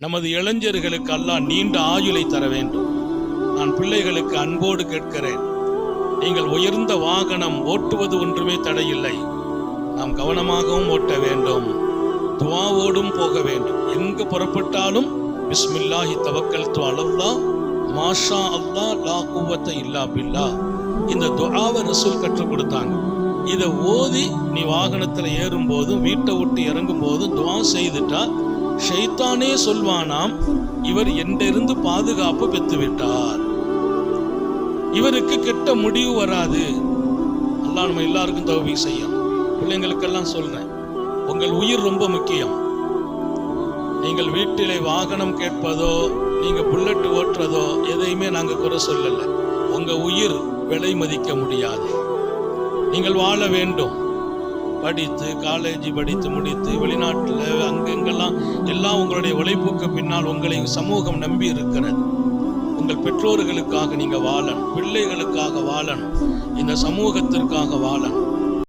நமது இளைஞர்களுக்கு அல்லாஹ் நீண்ட ஆயுளை தர வேண்டும். நான் பிள்ளைகளுக்கு அன்போடு கேட்கிறேன். நீங்கள் உயர்ந்த வாகனம் ஓட்டுவது ஒன்றுமே தடையில்லை. நாம் கவனமாகவும் ஓட்ட வேண்டும். துவாவோடும் போக வேண்டும். எங்கு புறப்பட்டாலும் பிஸ்மில்லாஹி தவக்கல் து அலல்லா மாஷா அல்லா லா குவத்தை இல்லா பில்லா. இந்த துவாவை ரசூல் கற்றுக் கொடுத்தாங்க. இதை ஓதி நீ வாகனத்தில் ஏறும் போதும் வீட்டை விட்டு இறங்கும் போதும் துவா செய்துட்டா ஷைத்தானே சொல்வானாம் இவர் என்றிருந்து பாதுகாப்பு பெற்று விட்டார் இவருக்கு கெட்ட முடிவு வராது. அல்லாஹ் நம்ம எல்லாருக்கும் தௌபி செய்யும். பிள்ளைங்களுக்கெல்லாம் சொல்றேன் உங்கள் உயிர் ரொம்ப முக்கியம். நீங்கள் வீட்டிலே வாகனம் கேட்பதோ நீங்க புல்லட் ஓட்டுறதோ எதையுமே நாங்க குறை சொல்லல. உங்க உயிர் விலை மதிக்க முடியாது. நீங்கள் வாழ வேண்டும். படித்து காலேஜ் படித்து முடித்து வெளிநாட்டில் அங்கெங்கெல்லாம் எல்லாம் உங்களுடைய உழைப்புக்கு பின்னால் உங்களை சமூகம் நம்பி இருக்கிறது. உங்கள் பெற்றோர்களுக்காக நீங்க வாழணும் பிள்ளைகளுக்காக வாழணும் இந்த சமூகத்திற்காக வாழணும்.